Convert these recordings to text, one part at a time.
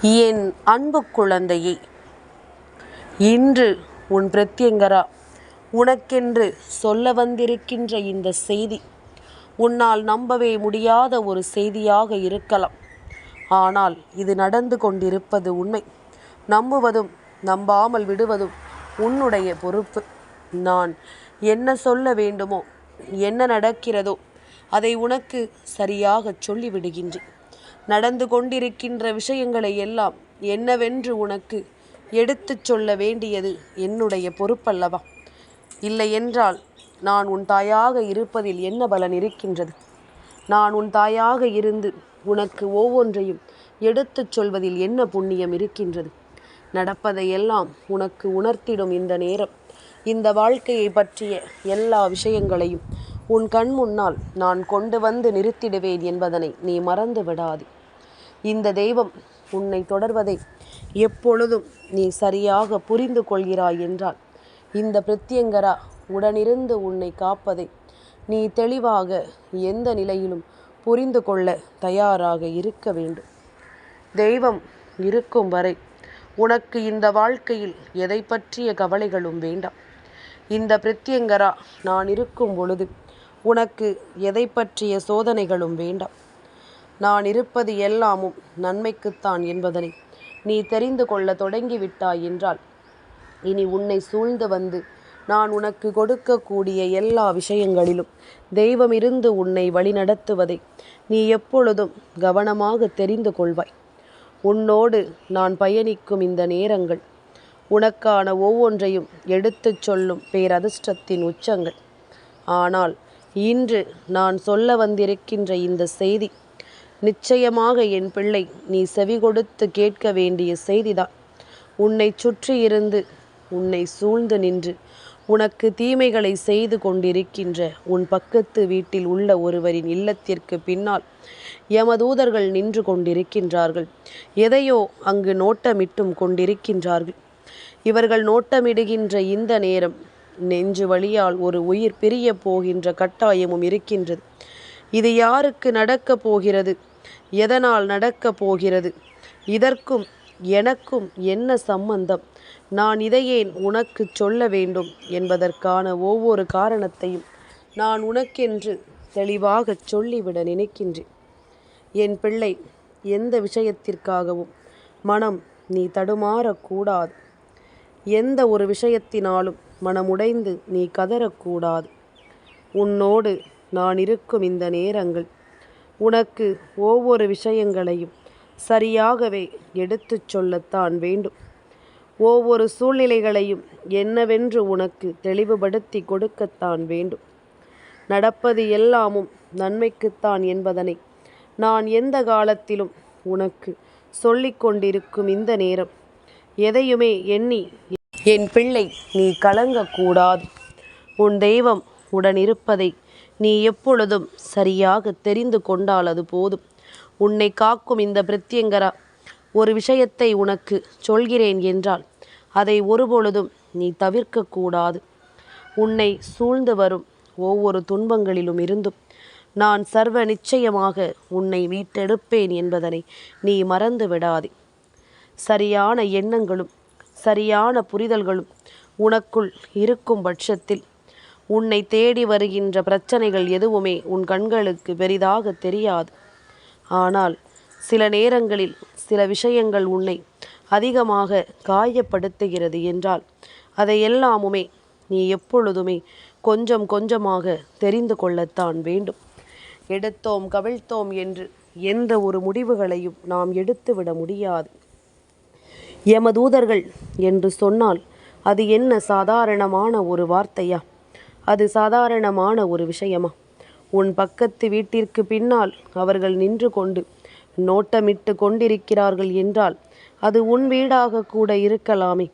என் அன்பு குழந்தையே இன்று உன் பிரத்யங்கரா உனக்கென்று சொல்ல வந்திருக்கின்ற இந்த செய்தி உன்னால் நம்பவே முடியாத ஒரு செய்தியாக இருக்கலாம். ஆனால் இது நடந்து கொண்டிருப்பது உண்மை. நம்புவதும் நம்பாமல் விடுவதும் உன்னுடைய பொறுப்பு. நான் என்ன சொல்ல வேண்டுமோ என்ன நடக்கிறதோ அதை உனக்கு சரியாகச் சொல்லிவிடுகின்றேன். நடந்து கொண்டிருக்கின்ற விஷயங்களை எல்லாம் என்னவென்று உனக்கு எடுத்துச் சொல்ல வேண்டியது என்னுடைய பொறுப்பல்லவா? இல்லையென்றால் நான் உன் தாயாக இருப்பதில் என்ன பலன் இருக்கின்றது? நான் உன் தாயாக இருந்து உனக்கு ஒவ்வொன்றையும் எடுத்துச் சொல்வதில் என்ன புண்ணியம் இருக்கின்றது? நடப்பதையெல்லாம் உனக்கு உணர்த்திடும் இந்த நேரம். இந்த வாழ்க்கையை பற்றிய எல்லா விஷயங்களையும் உன் கண் முன்னால் நான் கொண்டு வந்து நிறுத்திடுவேன் என்பதனை நீ மறந்து விடாதே இந்த தெய்வம் உன்னை தொடர்வதை எப்பொழுதும் நீ சரியாக புரிந்து கொள்கிறாய் என்றால் இந்த பிரத்யங்கரா உடனிருந்து உன்னை காப்பதை நீ தெளிவாக எந்த நிலையிலும் புரிந்து கொள்ள தயாராக இருக்க வேண்டும். தெய்வம் இருக்கும் வரை உனக்கு இந்த வாழ்க்கையில் எதை பற்றிய கவலைகளும் வேண்டாம். இந்த பிரத்யங்கரா நான் இருக்கும் பொழுது உனக்கு எதை பற்றிய சோதனைகளும் வேண்டாம். நான் இருப்பது எல்லாமும் நன்மைக்குத்தான் என்பதனை நீ தெரிந்து கொள்ள தொடங்கிவிட்டாய் என்றால் இனி உன்னை சூழ்ந்து வந்து நான் உனக்கு கொடுக்கக்கூடிய எல்லா விஷயங்களிலும் தெய்வமிருந்து உன்னை வழிநடத்துவதை நீ எப்பொழுதும் கவனமாக தெரிந்து கொள்வாய். உன்னோடு நான் பயணிக்கும் இந்த நேரங்கள் உனக்கான ஒவ்வொன்றையும் எடுத்துச் சொல்லும் பேரதிர்ஷ்டத்தின் உச்சங்கள். ஆனால் இன்று நான் சொல்ல வந்திருக்கின்ற இந்த செய்தி நிச்சயமாக என் பிள்ளை நீ செவி கொடுத்து கேட்க வேண்டிய செய்திதான். உன்னை சுற்றி இருந்து உன்னை சூழ்ந்து நின்று உனக்கு தீமைகளை செய்து கொண்டிருக்கின்ற உன் பக்கத்து வீட்டில் உள்ள ஒருவரின் இல்லத்திற்கு பின்னால் யமதூதர்கள் நின்று கொண்டிருக்கின்றார்கள். எதையோ அங்கு நோட்டமிட்டும் கொண்டிருக்கின்றார்கள். இவர்கள் நோட்டமிடுகின்ற இந்த நேரம் நெஞ்சு வழியால் ஒரு உயிர் பிரிய போகின்ற கட்டாயமும் இருக்கின்றது. இது யாருக்கு நடக்கப் போகிறது? எதனால் நடக்கப் போகிறது? இதற்கும் எனக்கும் என்ன சம்பந்தம்? நான் இதையேன் உனக்கு சொல்ல வேண்டும் என்பதற்கான ஒவ்வொரு காரணத்தையும் நான் உனக்கென்று தெளிவாக சொல்லிவிட நினைக்கின்றேன். என் பிள்ளை எந்த விஷயத்திற்காகவும் மனம் நீ தடுமாறக்கூடாது எந்த ஒரு விஷயத்தினாலும் மனமுடைந்து நீ கதறக்கூடாது உன்னோடு நான் இருக்கும் இந்த நேரங்கள் உனக்கு ஒவ்வொரு விஷயங்களையும் சரியாகவே எடுத்துச் சொல்லத்தான் வேண்டும். ஒவ்வொரு சூழ்நிலைகளையும் என்னவென்று உனக்கு தெளிவுபடுத்தி கொடுக்கத்தான் வேண்டும். நடப்பது எல்லாமும் நன்மைக்குத்தான் என்பதனை நான் எந்த காலத்திலும் உனக்கு சொல்லிக் கொண்டிருக்கும் இந்த நேரம். எதையுமே எண்ணி என் பிள்ளை நீ கலங்கக்கூடாது. உன் தெய்வம் உடனிருப்பதை நீ எப்பொழுதும் சரியாக தெரிந்து கொண்டால் அது போதும். உன்னை காக்கும் இந்த பிரத்யங்கரா ஒரு விஷயத்தை உனக்கு சொல்கிறேன் என்றால் அதை ஒருபொழுதும் நீ தவிர்க்கக்கூடாது. உன்னை சூழ்ந்து வரும் ஒவ்வொரு துன்பங்களிலும் இருந்தும் நான் சர்வ நிச்சயமாக உன்னை மீட்டெடுப்பேன் என்பதனை நீ மறந்து விடாதே. சரியான எண்ணங்களும் சரியான புரிதல்களும் உனக்குள் இருக்கும் பட்சத்தில் உன்னை தேடி வருகின்ற பிரச்சனைகள் எதுவுமே உன் கண்களுக்கு பெரிதாக தெரியாது. ஆனால் சில நேரங்களில் சில விஷயங்கள் உன்னை அதிகமாக காயப்படுத்துகிறது என்றால் அதை எல்லாமுமே நீ எப்பொழுதுமே கொஞ்சம் கொஞ்சமாக தெரிந்து கொள்ளத்தான் வேண்டும். எடுத்தோம் கவிழ்த்தோம் என்று எந்த ஒரு முடிவுகளையும் நாம் எடுத்துவிட முடியாது. எமதூதர்கள் என்று சொன்னால் அது என்ன சாதாரணமான ஒரு வார்த்தையா? அது சாதாரணமான ஒரு விஷயமா? உன் பக்கத்து வீட்டிற்கு பின்னால் அவர்கள் நின்று கொண்டு நோட்டமிட்டு கொண்டிருக்கிறார்கள் என்றால் அது உன் வீடாக கூட இருக்கலாமே.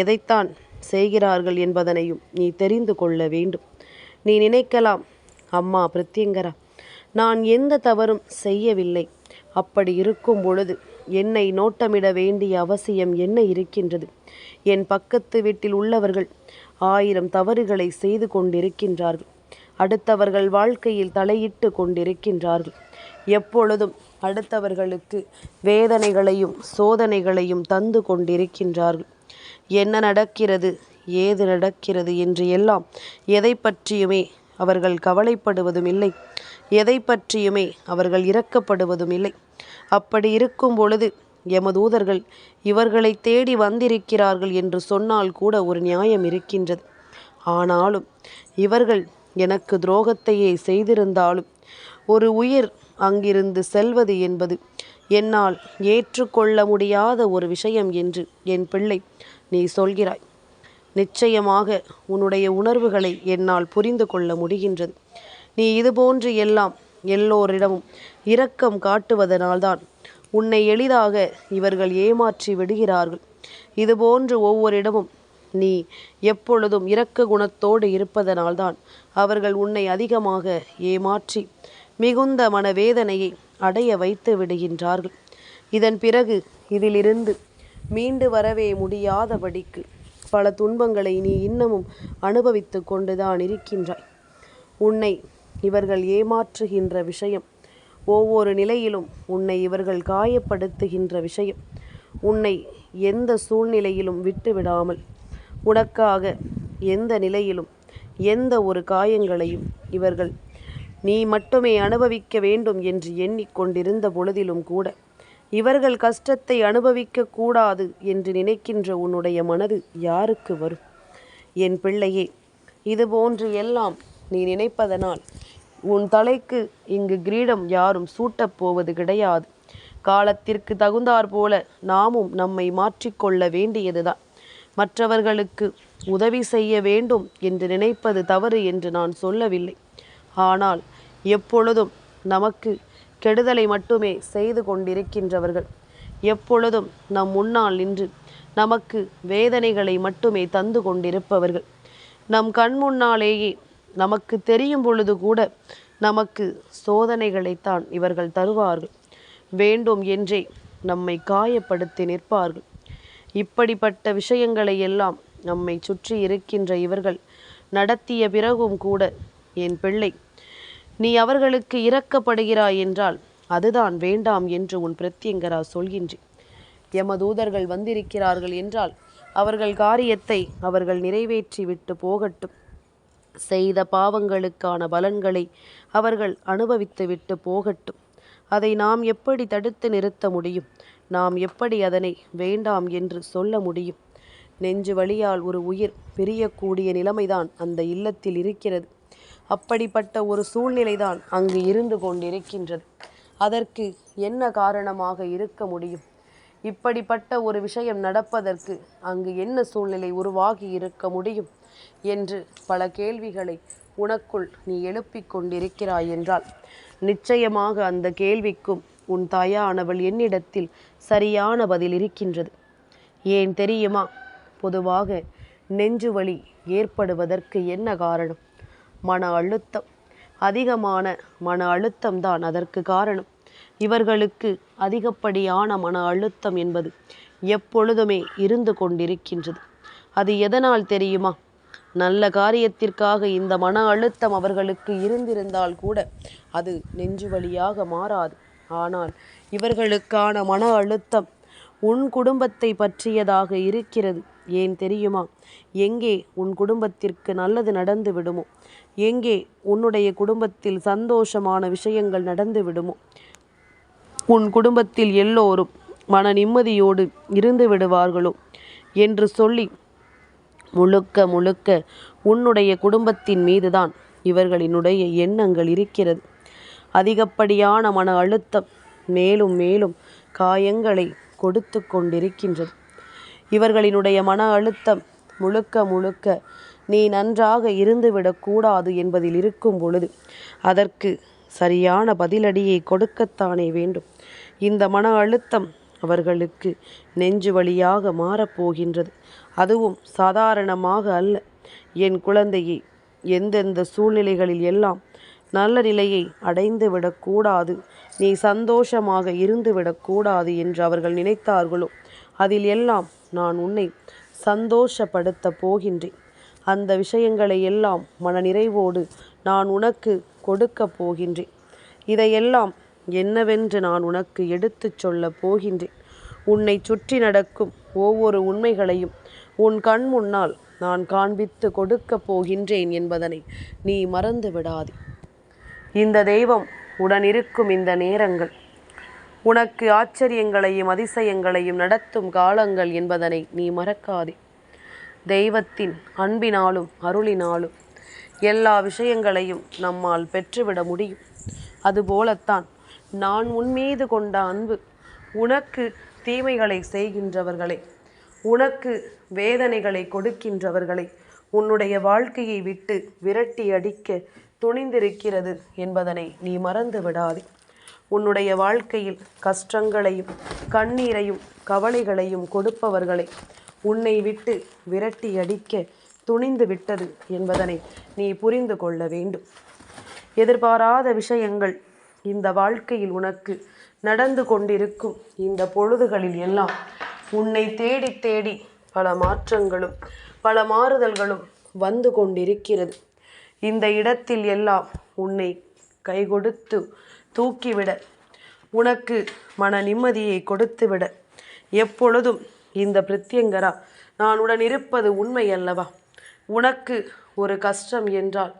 எதைத்தான் செய்கிறார்கள் என்பதனையும் நீ தெரிந்து கொள்ள வேண்டும். நீ நினைக்கலாம் அம்மா பிரத்யங்கரா நான் எந்த தவறும் செய்யவில்லை. அப்படி இருக்கும் பொழுது என்னை நோட்டமிட வேண்டிய அவசியம் என்ன இருக்கின்றது? என் பக்கத்து வீட்டில் உள்ளவர்கள் ஆயிரம் தவறுகளை செய்து கொண்டிருக்கின்றார்கள். அடுத்தவர்கள் வாழ்க்கையில் தலையிட்டு கொண்டிருக்கின்றார்கள். எப்பொழுதும் அடுத்தவர்களுக்கு வேதனைகளையும் சோதனைகளையும் தந்து கொண்டிருக்கின்றார்கள். என்ன நடக்கிறது? ஏது நடக்கிறது என்று எல்லாம் எதை பற்றியுமே அவர்கள் கவலைப்படுவதும் இல்லை. எதை பற்றியுமே அவர்கள் இறக்கப்படுவதும் இல்லை. அப்படி இருக்கும் பொழுது எமதூதர்கள் இவர்களை தேடி வந்திருக்கிறார்கள் என்று சொன்னால் கூட ஒரு நியாயம் இருக்கின்றது. ஆனாலும் இவர்கள் எனக்கு துரோகத்தையே செய்திருந்தாலும் ஒரு உயிர் அங்கிருந்து செல்வது என்பது என்னால் ஏற்றுக்கொள்ள முடியாத ஒரு விஷயம் என்று என் பிள்ளை நீ சொல்கிறாய். நிச்சயமாக உன்னுடைய உணர்வுகளை என்னால் புரிந்து கொள்ள முடிகின்றது. நீ இதுபோன்று எல்லாம் எல்லோரிடமும் இரக்கம் காட்டுவதனால்தான் உன்னை எளிதாக இவர்கள் ஏமாற்றி விடுகிறார்கள். இதுபோன்று ஒவ்வொருடமும் நீ எப்பொழுதும் இரக்க குணத்தோடு இருப்பதனால்தான் அவர்கள் உன்னை அதிகமாக ஏமாற்றி மிகுந்த மனவேதனையை அடைய வைத்து விடுகின்றார்கள். இதன் பிறகு இதிலிருந்து மீண்டு வரவே முடியாதபடிக்கு பல துன்பங்களை நீ இன்னமும் அனுபவித்து கொண்டுதான் இருக்கின்றாய். உன்னை இவர்கள் ஏமாற்றுகின்ற விஷயம் ஒவ்வொரு நிலையிலும் உன்னை இவர்கள் காயப்படுத்துகின்ற விஷயம். உன்னை எந்த சூழ்நிலையிலும் விட்டுவிடாமல் உனக்காக எந்த நிலையிலும் எந்த ஒரு காயங்களையும் இவர்கள் நீ மட்டுமே அனுபவிக்க வேண்டும் என்று எண்ணிக்கொண்டிருந்த பொழுதிலும் கூட இவர்கள் கஷ்டத்தை அனுபவிக்க கூடாது என்று நினைக்கின்ற உன்னுடைய மனது யாருக்கு வரும்? என் பிள்ளையே இதுபோன்று எல்லாம் நீ நினைப்பதனால் உன் தலைக்கு இங்கு கிரீடம் யாரும் சூட்டப் போவது கிடையாது. காலத்திற்கு தகுந்தாற் போல நாமும் நம்மை மாற்றிக்கொள்ள வேண்டியதுதான். மற்றவர்களுக்கு உதவி செய்ய வேண்டும் என்று நினைப்பது தவறு என்று நான் சொல்லவில்லை. ஆனால் எப்பொழுதும் நமக்கு கெடுதலை மட்டுமே செய்து கொண்டிருக்கின்றவர்கள். எப்பொழுதும் நம் முன்னால் நின்று நமக்கு வேதனைகளை மட்டுமே தந்து கொண்டிருப்பவர்கள். நம் கண் முன்னாலேயே நமக்கு தெரியும் பொழுது கூட நமக்கு சோதனைகளைத்தான் இவர்கள் தருவார்கள். வேண்டும் என்றே நம்மை காயப்படுத்தி நிற்பார்கள். இப்படிப்பட்ட விஷயங்களை எல்லாம் நம்மை சுற்றி இருக்கின்ற இவர்கள் நடத்திய பிறகும் கூட என் பிள்ளை நீ அவர்களுக்கு இரக்கப்படுகிறாய் என்றால் அதுதான் வேண்டாம் என்று உன் பிரத்யங்கரா சொல்கின்றேன். எமதூதர்கள் வந்திருக்கிறார்கள் என்றால் அவர்கள் காரியத்தை அவர்கள் நிறைவேற்றி விட்டு போகட்டும். செய்த பாவங்களுக்கான பலன்களை அவர்கள் அனுபவித்துவிட்டு போகட்டும். அதை நாம் எப்படி தடுத்து நிறுத்த முடியும்? நாம் எப்படி அதனை வேண்டாம் என்று சொல்ல முடியும்? நெஞ்சு வழியால் ஒரு உயிர் பிரியக்கூடிய நிலைமைதான் அந்த இல்லத்தில் இருக்கிறது. அப்படிப்பட்ட ஒரு சூழ்நிலைதான் அங்கு இருந்து கொண்டிருக்கின்றது. அதற்கு என்ன காரணமாக இருக்க முடியும்? இப்படிப்பட்ட ஒரு விஷயம் நடப்பதற்கு அங்கு என்ன சூழ்நிலை உருவாகி இருக்க முடியும்? என்று பல கேள்விகளை உனக்குள் நீ எழுப்பிக் கொண்டிருக்கிறாய் என்றால் நிச்சயமாக அந்த கேள்விக்கும் உன் தாயானவள் என்னிடத்தில் சரியான பதில் இருக்கின்றது. ஏன் தெரியுமா? பொதுவாக நெஞ்சு வலி ஏற்படுவதற்கு என்ன காரணம்? மன அழுத்தம். அதிகமான மன அழுத்தம்தான் அதற்கு காரணம். இவர்களுக்கு அதிகப்படியான மன அழுத்தம் என்பது எப்பொழுதுமே இருந்து கொண்டிருக்கின்றது. அது எதனால் தெரியுமா? நல்ல காரியத்திற்காக இந்த மன அழுத்தம் அவர்களுக்கு இருந்திருந்தால் கூட அது நெஞ்சு வழியாக மாறாது. ஆனால் இவர்களுக்கான மன அழுத்தம் உன் குடும்பத்தை பற்றியதாக இருக்கிறது. ஏன் தெரியுமா? எங்கே உன் குடும்பத்திற்கு நல்லது நடந்து விடுமோ? எங்கே உன்னுடைய குடும்பத்தில் சந்தோஷமான விஷயங்கள் நடந்து விடுமோ? உன் குடும்பத்தில் எல்லோரும் மன நிம்மதியோடு இருந்து விடுவார்களோ? என்று சொல்லி முழுக்க முழுக்க உன்னுடைய குடும்பத்தின் மீதுதான் இவர்களினுடைய எண்ணங்கள் இருக்கிறது. அதிகப்படியான மன அழுத்தம் மேலும் மேலும் காயங்களை கொடுத்து கொண்டிருக்கின்றது. இவர்களினுடைய மன அழுத்தம் முழுக்க முழுக்க நீ நன்றாக இருந்துவிடக்கூடாது என்பதில் இருக்கும் பொழுது அதற்கு சரியான பதிலடியை கொடுக்கத்தானே வேண்டும். இந்த மன அழுத்தம் அவர்களுக்கு நெஞ்சு வழியாக மாறப்போகின்றது அதுவும் சாதாரணமாக அல்ல. என் குழந்தையை எந்தெந்த சூழ்நிலைகளில் எல்லாம் நல்ல நிலையை அடைந்து விடக்கூடாது நீ சந்தோஷமாக இருந்து விடக்கூடாது என்று அவர்கள் நினைத்தார்களோ அதில் எல்லாம் நான் உன்னை சந்தோஷப்படுத்த போகின்றேன். அந்த விஷயங்களை எல்லாம் மன நிறைவோடு நான் உனக்கு கொடுக்க போகின்றேன். இதையெல்லாம் என்னவென்று நான் உனக்கு எடுத்துச் சொல்லப் போகின்றேன். உன்னை சுற்றி நடக்கும் ஒவ்வொரு உண்மைகளையும் உன் கண் முன்னால் நான் காண்பித்து கொடுக்கப் போகின்றேன் என்பதனை நீ மறந்து விடாதே. இந்த தெய்வம் உடனிருக்கும் இந்த நேரங்கள் உனக்கு ஆச்சரியங்களையும் அதிசயங்களையும் நடத்தும் காலங்கள் என்பதனை நீ மறக்காதே. தெய்வத்தின் அன்பினாலும் அருளினாலும் எல்லா விஷயங்களையும் நம்மால் பெற்றுவிட முடியும். அதுபோலத்தான் நான் உன்மீது கொண்ட அன்பு உனக்கு தீமைகளை செய்கின்றவர்களை உனக்கு வேதனைகளை கொடுக்கின்றவர்களை உன்னுடைய வாழ்க்கையை விட்டு விரட்டி அடிக்க துணிந்திருக்கிறது என்பதனை நீ மறந்து விடாதே. உன்னுடைய வாழ்க்கையில் கஷ்டங்களையும் கண்ணீரையும் கவலைகளையும் கொடுப்பவர்களை உன்னை விட்டு விரட்டி அடிக்க துணிந்து விட்டது என்பதனை நீ புரிந்து கொள்ள வேண்டும். எதிர்பாராத விஷயங்கள் இந்த வாழ்க்கையில் உனக்கு நடந்து கொண்டிருக்கும் இந்த பொழுதுகளில் எல்லாம் உன்னை தேடி தேடி பல மாற்றங்களும் பல மாறுதல்களும் வந்து கொண்டிருக்கிறது. இந்த இடத்தில் எல்லாம் உன்னை கை கொடுத்து தூக்கிவிட உனக்கு மன நிம்மதியை கொடுத்துவிட எப்பொழுதும் இந்த பிரத்யங்கரா நான் உடன் இருப்பது உண்மை அல்லவா? உனக்கு ஒரு கஷ்டம் என்றால்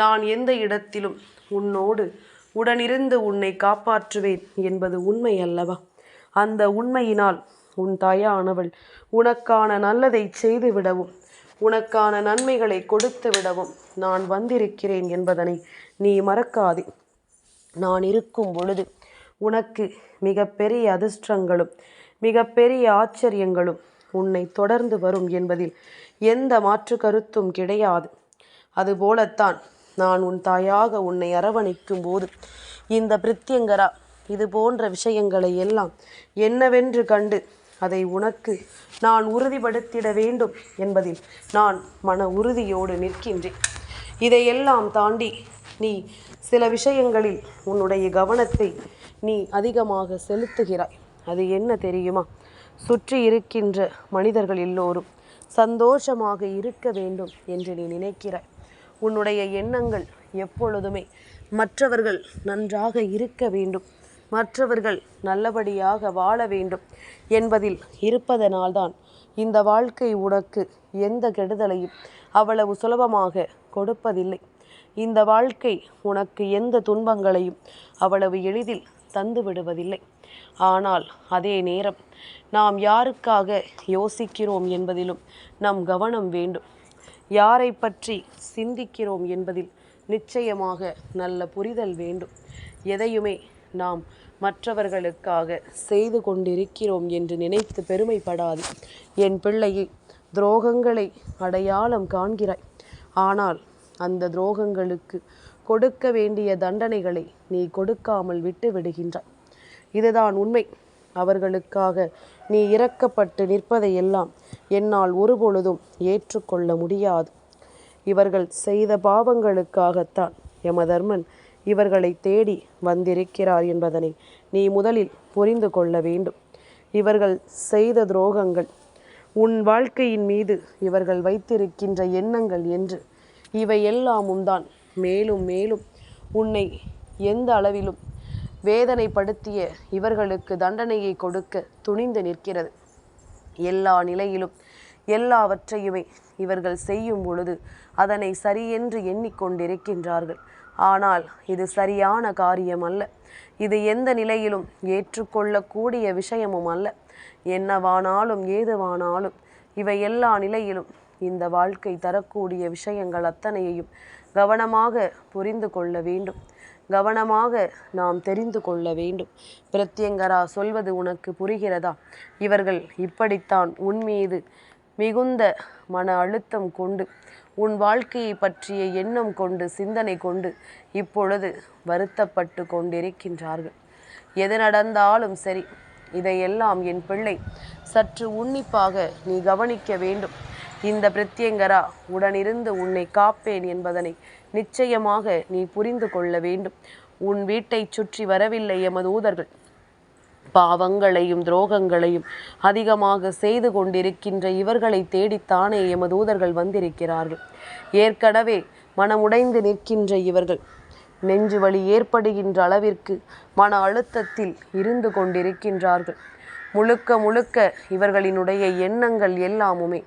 நான் எந்த இடத்திலும் உன்னோடு உடனிருந்து உன்னை காப்பாற்றுவேன் என்பது உண்மை அல்லவா? அந்த உண்மையினால் உன் தாயானவள் உனக்கான நல்லதை செய்துவிடவும் உனக்கான நன்மைகளை கொடுத்து விடவும் நான் வந்திருக்கிறேன் என்பதனை நீ மறக்காதே. நான் இருக்கும் பொழுது உனக்கு மிகப்பெரிய அதிர்ஷ்டங்களும் மிகப்பெரிய ஆச்சரியங்களும் உன்னை தொடர்ந்து வரும் என்பதில் எந்த மாற்று கருத்தும் கிடையாது. அதுபோலத்தான் நான் உன் தாயாக உன்னை அரவணைக்கும் போது இந்த பிரித்தியங்கரா இது போன்ற விஷயங்களை எல்லாம் என்னவென்று கண்டு அதை உனக்கு நான் உறுதிப்படுத்திட வேண்டும் என்பதில் நான் மன உறுதியோடு நிற்கின்றேன். இதையெல்லாம் தாண்டி நீ சில விஷயங்களில் உன்னுடைய கவனத்தை நீ அதிகமாக செலுத்துகிறாய். அது என்ன தெரியுமா? சுற்றி இருக்கின்ற மனிதர்கள் எல்லோரும் சந்தோஷமாக இருக்க வேண்டும் என்று நீ நினைக்கிறாய். உன்னுடைய எண்ணங்கள் எப்பொழுதுமே மற்றவர்கள் நன்றாக இருக்க வேண்டும். மற்றவர்கள் நல்லபடியாக வாழ வேண்டும் என்பதில் இருப்பதனால்தான் இந்த வாழ்க்கை உனக்கு எந்த கெடுதலையும் அவ்வளவு சுலபமாக கொடுப்பதில்லை. இந்த வாழ்க்கை உனக்கு எந்த துன்பங்களையும் அவ்வளவு எளிதில் தந்து விடுவதில்லை. ஆனால் அதே நேரம் நாம் யாருக்காக யோசிக்கிறோம் என்பதிலும் நம் கவனம் வேண்டும். யாரை பற்றி சிந்திக்கிறோம் என்பதில் நிச்சயமாக நல்ல புரிதல் வேண்டும். எதையுமே நாம் மற்றவர்களுக்காக செய்து கொண்டிருக்கிறோம் என்று நினைத்து பெருமைப்படாது. என் பிள்ளையை துரோகங்களை அடையாளம் காண்கிறாய். ஆனால் அந்த துரோகங்களுக்கு கொடுக்க வேண்டிய தண்டனைகளை நீ கொடுக்காமல் விட்டு விடுகின்றாய். இதுதான் உண்மை. அவர்களுக்காக நீ இறக்கப்பட்டு நிற்பதையெல்லாம் என்னால் ஒருபொழுதும் ஏற்றுக்கொள்ள முடியாது. இவர்கள் செய்த பாவங்களுக்காகத்தான் யமதர்மன் இவர்களை தேடி வந்திருக்கிறார் என்பதனை நீ முதலில் புரிந்து கொள்ள வேண்டும். இவர்கள் செய்த துரோகங்கள் உன் வாழ்க்கையின் மீது இவர்கள் வைத்திருக்கின்ற எண்ணங்கள் என்று. இவை எல்லாமும் தான். மேலும் மேலும் உன்னை எந்த அளவிலும் வேதனைப்படுத்திய இவர்களுக்கு தண்டனையை கொடுக்க துணிந்து நிற்கிறது. எல்லா நிலையிலும் எல்லாவற்றையுமே இவர்கள் செய்யும் பொழுது அதனை சரியென்று எண்ணிக்கொண்டிருக்கின்றார்கள். ஆனால் இது சரியான காரியம் அல்ல. இது எந்த நிலையிலும் ஏற்றுக்கொள்ளக்கூடிய விஷயமும் அல்ல. என்னவானாலும் ஏதுவானாலும் இவை எல்லா நிலையிலும் இந்த வாழ்க்கை தரக்கூடிய விஷயங்கள் அத்தனையையும் கவனமாக புரிந்து கொள்ள வேண்டும். கவனமாக நாம் தெரிந்து கொள்ள வேண்டும். பிரத்யங்கரா சொல்வது உனக்கு புரிகிறதா? இவர்கள் இப்படித்தான் உன் மீது மிகுந்த மன அழுத்தம் கொண்டு உன் வாழ்க்கையை பற்றிய எண்ணம் கொண்டு சிந்தனை கொண்டு இப்பொழுது வருத்தப்பட்டு கொண்டிருக்கின்றார்கள். எது நடந்தாலும் சரி இதையெல்லாம் என் பிள்ளை சற்று உன்னிப்பாக நீ கவனிக்க வேண்டும். இந்த பிரத்யங்கரா உடனிருந்து உன்னை காப்பேன் என்பதனை நிச்சயமாக நீ புரிந்து கொள்ள வேண்டும். உன் வீட்டை சுற்றி வரவில்லை எமது ஊதர்கள். பாவங்களையும் துரோகங்களையும் அதிகமாக செய்து கொண்டிருக்கின்ற இவர்களை தேடித்தானே எமது ஊதர்கள் வந்திருக்கிறார்கள். ஏற்கனவே மனமுடைந்து நிற்கின்ற இவர்கள் நெஞ்சு வலி ஏற்படுகின்ற அளவிற்கு மன அழுத்தத்தில் இருந்து கொண்டிருக்கின்றார்கள். முழுக்க முழுக்க இவர்களினுடைய எண்ணங்கள் எல்லாமுமே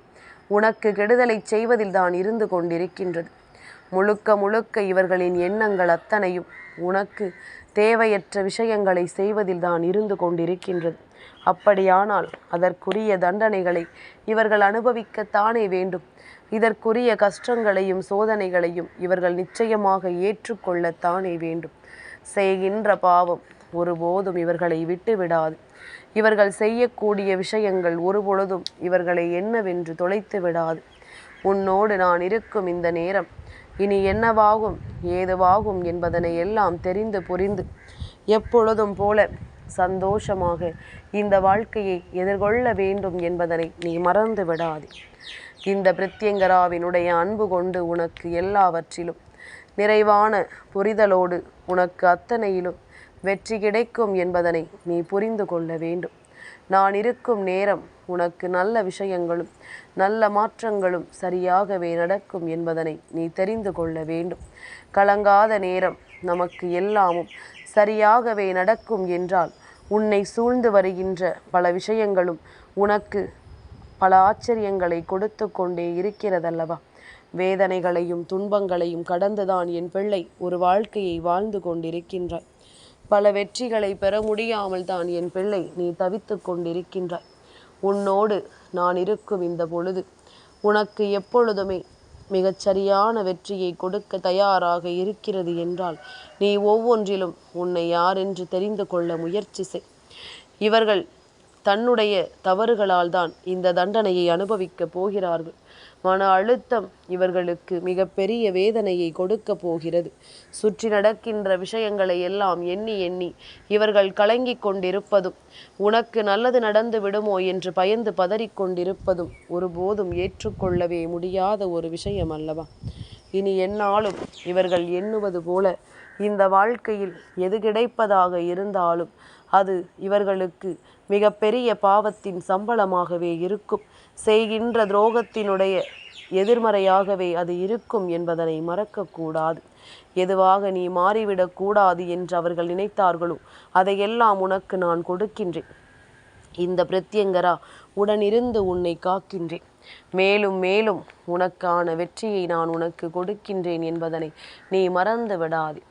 உனக்கு கெடுதலை செய்வதில் தான் இருந்து கொண்டிருக்கின்றது. முழுக்க முழுக்க இவர்களின் எண்ணங்கள் அத்தனையும் உனக்கு தேவையற்ற விஷயங்களை செய்வதில் தான் இருந்து கொண்டிருக்கின்றது. அப்படியானால் அதற்குரிய தண்டனைகளை இவர்கள் அனுபவிக்கத்தானே வேண்டும். இதற்குரிய கஷ்டங்களையும் சோதனைகளையும் இவர்கள் நிச்சயமாக ஏற்றுக்கொள்ளத்தானே வேண்டும். செய்கின்ற பாவம் ஒருபோதும் இவர்களை விட்டு விடாது இவர்கள் செய்யக்கூடிய விஷயங்கள் ஒருபொழுதும் இவர்களை என்னவென்று தொலைத்து விடாது உன்னோடு நான் இருக்கும் இந்த நேரம் இனி என்னவாகும் ஏதுவாகும் என்பதனை எல்லாம் தெரிந்து புரிந்து எப்பொழுதும் போல சந்தோஷமாக இந்த வாழ்க்கையை எதிர்கொள்ள வேண்டும் என்பதனை நீ மறந்து விடாதே. இந்த பிரத்யங்கராவினுடைய அன்பு கொண்டு உனக்கு எல்லாவற்றிலும் நிறைவான புரிதலோடு உனக்கு அத்தனையிலும் வெற்றி கிடைக்கும் என்பதனை நீ புரிந்து கொள்ள வேண்டும். நான் இருக்கும் நேரம் உனக்கு நல்ல விஷயங்களும் நல்ல மாற்றங்களும் சரியாகவே நடக்கும் என்பதனை நீ தெரிந்து கொள்ள வேண்டும். கலங்காத நேரம் நமக்கு எல்லாமும் சரியாகவே நடக்கும் என்றால் உன்னை சூழ்ந்து வருகின்ற பல விஷயங்களும் உனக்கு பல ஆச்சரியங்களை கொடுத்து கொண்டே இருக்கிறதல்லவா? வேதனைகளையும் துன்பங்களையும் கடந்துதான் என் பிள்ளை ஒரு வாழ்க்கையை வாழ்ந்து கொண்டிருக்கின்றாய். பல வெற்றிகளை பெற முடியாமல் தான் என் பிள்ளை நீ தவித்து கொண்டிருக்கின்றாய். உன்னோடு நான் இருக்கும் இந்த பொழுது. உனக்கு எப்பொழுதுமே மிகச்சரியான வெற்றியை கொடுக்க தயாராக இருக்கிறது என்றால் நீ ஒவ்வொன்றிலும் உன்னை யாரென்று தெரிந்து கொள்ள முயற்சி செய். இவர்கள் தன்னுடைய தவறுகளால் தான் இந்த தண்டனையை அனுபவிக்கப் போகிறார்கள். மன அழுத்தம் இவர்களுக்கு மிகப்பெரிய வேதனையை கொடுக்க போகிறது. சுற்றி நடக்கின்ற விஷயங்களை எல்லாம் எண்ணி எண்ணி இவர்கள் கலங்கிக் கொண்டிருப்பதும் உனக்கு நல்லது நடந்து விடுமோ என்று பயந்து பதறிக்கொண்டிருப்பதும் ஒருபோதும் ஏற்றுக்கொள்ளவே முடியாத ஒரு விஷயம் அல்லவா? இனி என்னாலும் இவர்கள் எண்ணுவது போல இந்த வாழ்க்கையில் எது கிடைப்பதாக இருந்தாலும் அது இவர்களுக்கு மிகப்பெரிய பாவத்தின் சம்பளமாகவே இருக்கும். செய்கின்ற துரோகத்தினுடைய எதிர்மறையாகவே அது இருக்கும் என்பதனை மறக்கக்கூடாது. எதுவாக நீ மாறிவிடக்கூடாது என்று அவர்கள் நினைத்தார்களோ அதையெல்லாம் உனக்கு நான் கொடுக்கின்றேன். இந்த பிரத்யங்கரா உடனிருந்து உன்னை காக்கின்றேன். மேலும் மேலும் உனக்கான வெற்றியை நான் உனக்கு கொடுக்கின்றேன் என்பதனை நீ மறந்து விடாதே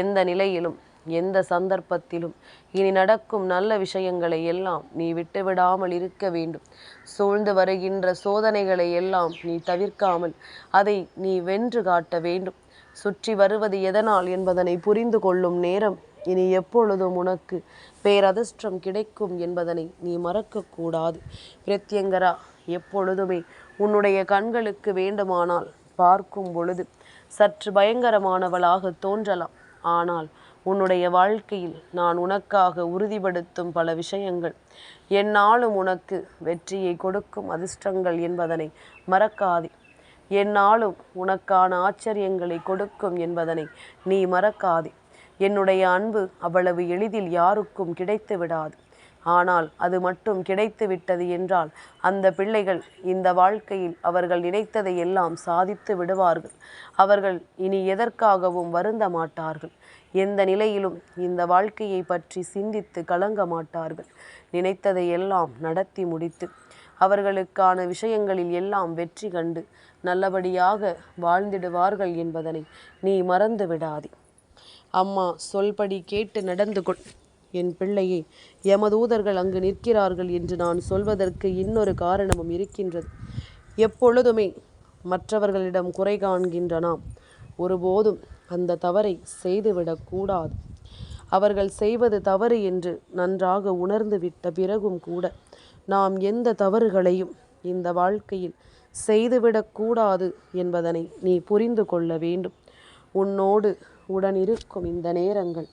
எந்த நிலையிலும் எந்த சந்தர்ப்பத்திலும் இனி நடக்கும் நல்ல விஷயங்களை எல்லாம் நீ விட்டுவிடாமல் இருக்க வேண்டும். சூழ்ந்து வருகின்ற சோதனைகளை எல்லாம் நீ தவிர்க்காமல் அதை நீ வென்று காட்ட வேண்டும். சுற்றி வருவது எதனால் என்பதனை புரிந்து கொள்ளும் நேரம் இனி எப்பொழுதும் உனக்கு பேரதிர்ஷ்டம் கிடைக்கும் என்பதனை நீ மறக்கக்கூடாது. பிரத்யங்கரா எப்பொழுதுமே உன்னுடைய கண்களுக்கு வேண்டுமானால் பார்க்கும் பொழுது சற்று பயங்கரமானவளாக தோன்றலாம். ஆனால் உன்னுடைய வாழ்க்கையில் நான் உனக்காக உறுதிப்படுத்தும் பல விஷயங்கள். என்னாலும் உனக்கு வெற்றியை கொடுக்கும் அதிர்ஷ்டங்கள் என்பதனை மறக்காதே. என்னாலும் உனக்கான ஆச்சரியங்களை கொடுக்கும் என்பதனை நீ மறக்காதே. என்னுடைய அன்பு அவ்வளவு எளிதில் யாருக்கும் கிடைத்து விடாது. ஆனால் அது மட்டும் கிடைத்து விட்டது என்றால் அந்த பிள்ளைகள் இந்த வாழ்க்கையில் அவர்கள் நினைத்ததை எல்லாம் சாதித்து விடுவார்கள். அவர்கள் இனி எதற்காகவும் வருந்த மாட்டார்கள். எந்த நிலையிலும் இந்த வாழ்க்கையை பற்றி சிந்தித்து கலங்க மாட்டார்கள். நினைத்ததை எல்லாம் நடத்தி முடித்து அவர்களுக்கான விஷயங்களில் எல்லாம் வெற்றி கண்டு நல்லபடியாக வாழ்ந்திடுவார்கள் என்பதனை நீ மறந்து விடாதே. அம்மா சொல்படி கேட்டு நடந்து கொள். என் பிள்ளையே யமதூதர்கள் அங்கு நிற்கிறார்கள் என்று நான் சொல்வதற்கு இன்னொரு காரணமும் இருக்கின்றது. எப்பொழுதுமே மற்றவர்களிடம் குறை காண்கின்ற நாம் ஒருபோதும் அந்த தவறை செய்துவிடக்கூடாது அவர்கள் செய்வது தவறு என்று நன்றாக உணர்ந்து விட்ட பிறகும் கூட நாம் எந்த தவறுகளையும் இந்த வாழ்க்கையில் செய்துவிடக்கூடாது என்பதனை நீ புரிந்து கொள்ள வேண்டும். உன்னோடு உடனிருக்கும் இந்த நேரங்கள்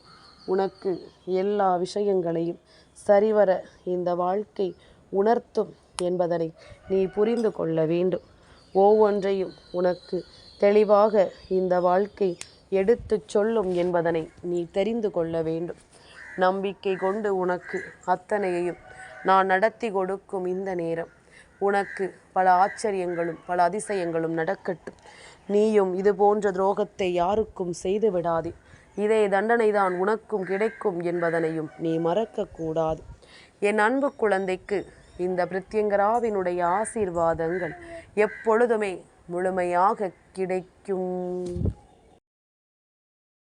உனக்கு எல்லா விஷயங்களையும் சரிவர இந்த வாழ்க்கை உணர்த்தும் என்பதனை நீ புரிந்து கொள்ள வேண்டும். ஒவ்வொன்றையும் உனக்கு தெளிவாக இந்த வாழ்க்கை எடுத்துச் சொல்லும் என்பதனை நீ தெரிந்து கொள்ள வேண்டும். நம்பிக்கை கொண்டு உனக்கு அத்தனையையும் நான் நடத்தி கொடுக்கும் இந்த நேரம். உனக்கு பல ஆச்சரியங்களும் பல அதிசயங்களும் நடக்கட்டும். நீயும் இது போன்ற துரோகத்தை யாருக்கும் செய்து விடாதே. இதே தண்டனைதான் உனக்கும் கிடைக்கும் என்பதனையும் நீ மறக்கக்கூடாது என் அன்பு குழந்தைக்கு இந்த பிரத்யங்கராவினுடைய ஆசீர்வாதங்கள் எப்பொழுதுமே முழுமையாக கிடைக்கும்.